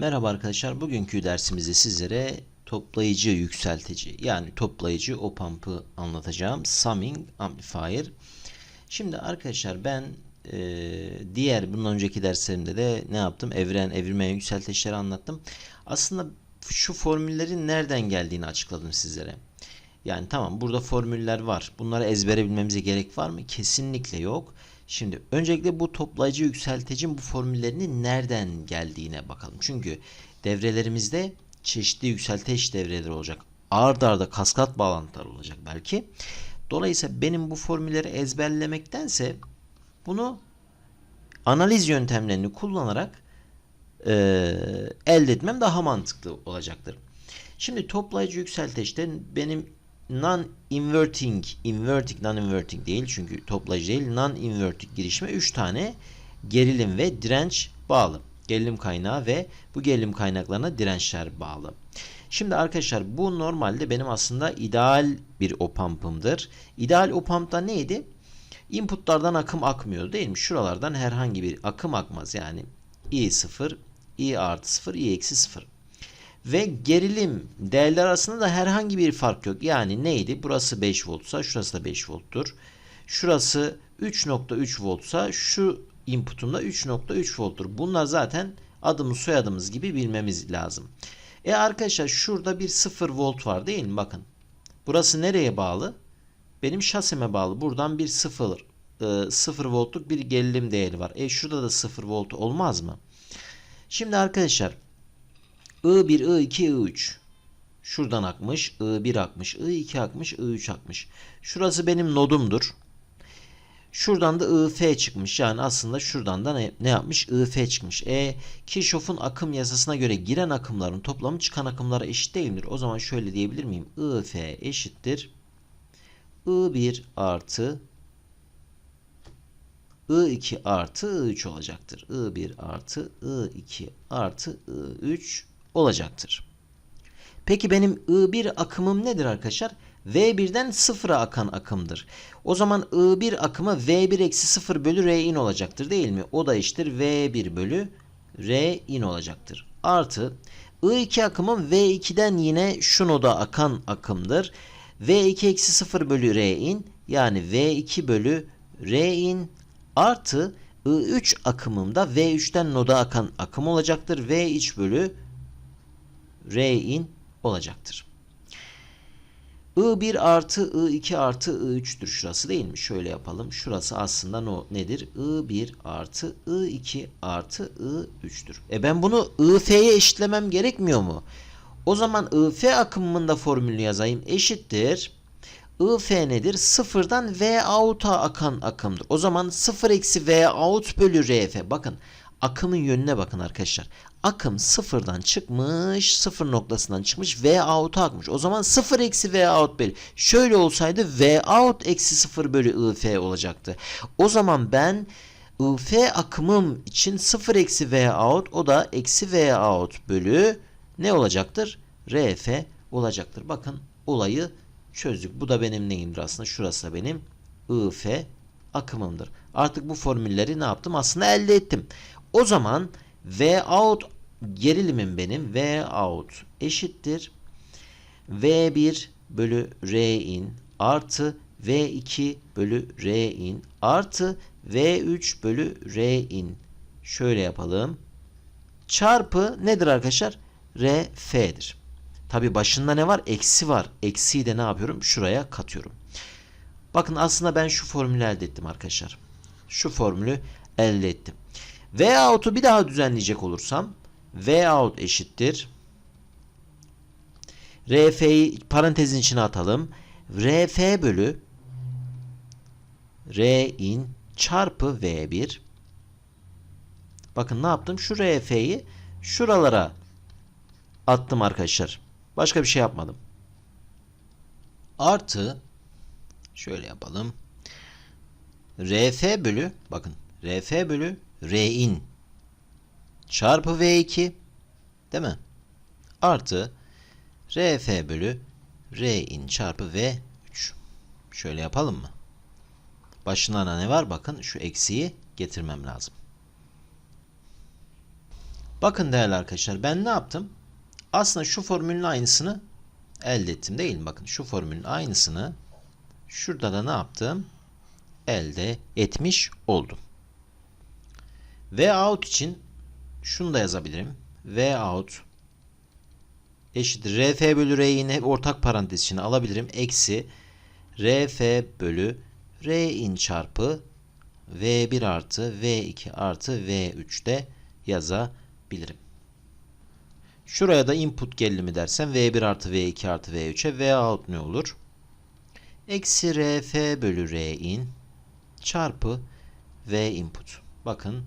Merhaba arkadaşlar. Bugünkü dersimizde sizlere toplayıcı yükseltici yani toplayıcı op-amp'ı anlatacağım. Summing amplifier. Şimdi arkadaşlar ben e, diğer bundan önceki derslerimde de ne yaptım? Evren, evirmen yükselticileri anlattım. Aslında şu formüllerin nereden geldiğini açıkladım sizlere. Yani tamam burada formüller var. Bunları ezbere bilmemize gerek var mı? Kesinlikle yok. Şimdi öncelikle bu toplayıcı yükselticinin bu formüllerinin nereden geldiğine bakalım. Çünkü devrelerimizde çeşitli yükselteç devreleri olacak. Ard arda kaskat bağlantılar olacak belki. Dolayısıyla benim bu formülleri ezberlemektense bunu analiz yöntemlerini kullanarak e, elde etmem daha mantıklı olacaktır. Şimdi toplayıcı yükselteçte benim non-inverting, inverting, non-inverting değil çünkü toplayıcı değil, non-inverting girişime 3 tane gerilim ve direnç bağlı. Gerilim kaynağı ve bu gerilim kaynaklarına dirençler bağlı. Şimdi arkadaşlar bu normalde benim aslında ideal bir opampımdır. İdeal opampta neydi? Inputlardan akım akmıyor değil mi? Şuralardan herhangi bir akım akmaz. Yani i0, i artı 0, i eksi 0. Ve gerilim değerler arasında da herhangi bir fark yok. Yani neydi? Burası 5 voltsa şurası da 5 volttur. Şurası 3.3 voltsa şu inputumda 3.3 volttur. Bunlar zaten adımız soyadımız gibi bilmemiz lazım. E arkadaşlar şurada bir 0 volt var değil mi? Bakın. Burası nereye bağlı? Benim şaseme bağlı. Buradan bir 0 e, 0 voltluk bir gerilim değeri var. E şurada da 0 volt olmaz mı? Şimdi arkadaşlar I1, I2, I3. Şuradan akmış. I1 akmış. I2 akmış. I3 akmış. Şurası benim nodumdur. Şuradan da IF çıkmış. Yani aslında şuradan da ne, ne yapmış? IF çıkmış. E Kirchhoff'un akım yasasına göre giren akımların toplamı çıkan akımlara eşit değil midir? O zaman şöyle diyebilir miyim? IF eşittir. I1 artı I2 artı I3 olacaktır. I1 artı I2 artı I3 olacaktır. Peki benim I1 akımım nedir arkadaşlar? V1'den sıfıra akan akımdır. O zaman I1 akımı V1 eksi 0 bölü R in olacaktır değil mi? O da eşittir V1 bölü R in olacaktır. Artı I2 akımım V2'den yine şu noda akan akımdır. V2 eksi 0 bölü R in yani V2 bölü R in artı I3 akımımda V3'ten noda akan akım olacaktır. V3 bölü R in olacaktır. I1 artı I2 artı I3'tür şurası değil mi? Şöyle yapalım. Şurası aslında no, nedir? I1 artı I2 artı I3'tür. E ben bunu IF'ye eşitlemem gerekmiyor mu? O zaman IF akımının da formülünü yazayım. Eşittir. IF nedir? Sıfırdan V out'a akan akımdır. O zaman 0 eksi V out bölü RF. Bakın akımın yönüne bakın arkadaşlar. Akım sıfırdan çıkmış, sıfır noktasından çıkmış, V out'a akmış. O zaman 0 eksi V out bölü. Şöyle olsaydı V out eksi 0 bölü IF olacaktı. O zaman ben IF akımım için 0 eksi V out o da eksi V out bölü ne olacaktır? RF olacaktır. Bakın olayı çözdük. Bu da benim neyimdir aslında? Şurası da benim IF akımımdır. Artık bu formülleri ne yaptım? Aslında elde ettim. O zaman V out gerilimim benim. V out eşittir. V1 bölü R in artı V2 bölü R in artı V3 bölü R in. Şöyle yapalım. Çarpı nedir arkadaşlar? RF'dir. Tabi başında ne var? Eksi var. Eksiyi de ne yapıyorum? Şuraya katıyorum. Bakın aslında ben şu formülü elde ettim arkadaşlar. Şu formülü elde ettim. V out'u bir daha düzenleyecek olursam V out eşittir. RF'yi parantezin içine atalım. RF bölü R in çarpı V1 Bakın ne yaptım? Şu RF'yi şuralara attım arkadaşlar. Başka bir şey yapmadım. Artı şöyle yapalım. RF bölü bakın RF bölü R in çarpı V2 değil mi? Artı RF bölü R in çarpı V3. Şöyle yapalım mı? Başına ne var? Bakın şu eksiği getirmem lazım. Bakın değerli arkadaşlar ben ne yaptım? Aslında şu formülün aynısını elde ettim değil mi? Bakın şu formülün aynısını şurada da ne yaptım? Elde etmiş oldum. V out için şunu da yazabilirim. V out eşittir RF bölü hep ortak parantez içine alabilirim. Eksi RF bölü R in çarpı V1 artı V2 artı V3 de yazabilirim. Şuraya da input gerilimi dersem V1 artı V2 artı V3'e V out ne olur? Eksi RF bölü R in çarpı V input. Bakın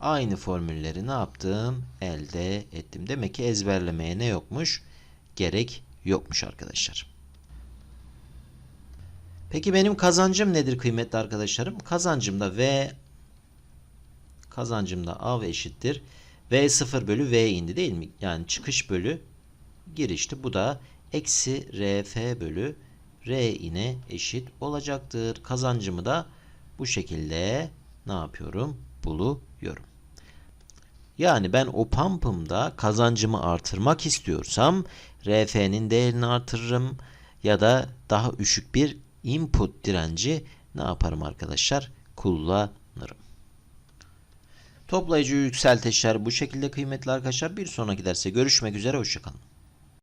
aynı formülleri ne yaptım? Elde ettim. Demek ki ezberlemeye ne yokmuş? Gerek yokmuş arkadaşlar. Peki benim kazancım nedir kıymetli arkadaşlarım? Kazancım da V kazancım da A eşittir. V0 bölü V indi değil mi? Yani çıkış bölü girişti. Bu da eksi RF bölü R ine eşit olacaktır. Kazancımı da bu şekilde ne yapıyorum? Buluyorum. Yani ben o pump'ımda kazancımı artırmak istiyorsam RF'nin değerini artırırım ya da daha düşük bir input direnci ne yaparım arkadaşlar? Kullanırım. Toplayıcı yükseltişler bu şekilde kıymetli arkadaşlar. Bir sonraki derste görüşmek üzere. Hoşçakalın.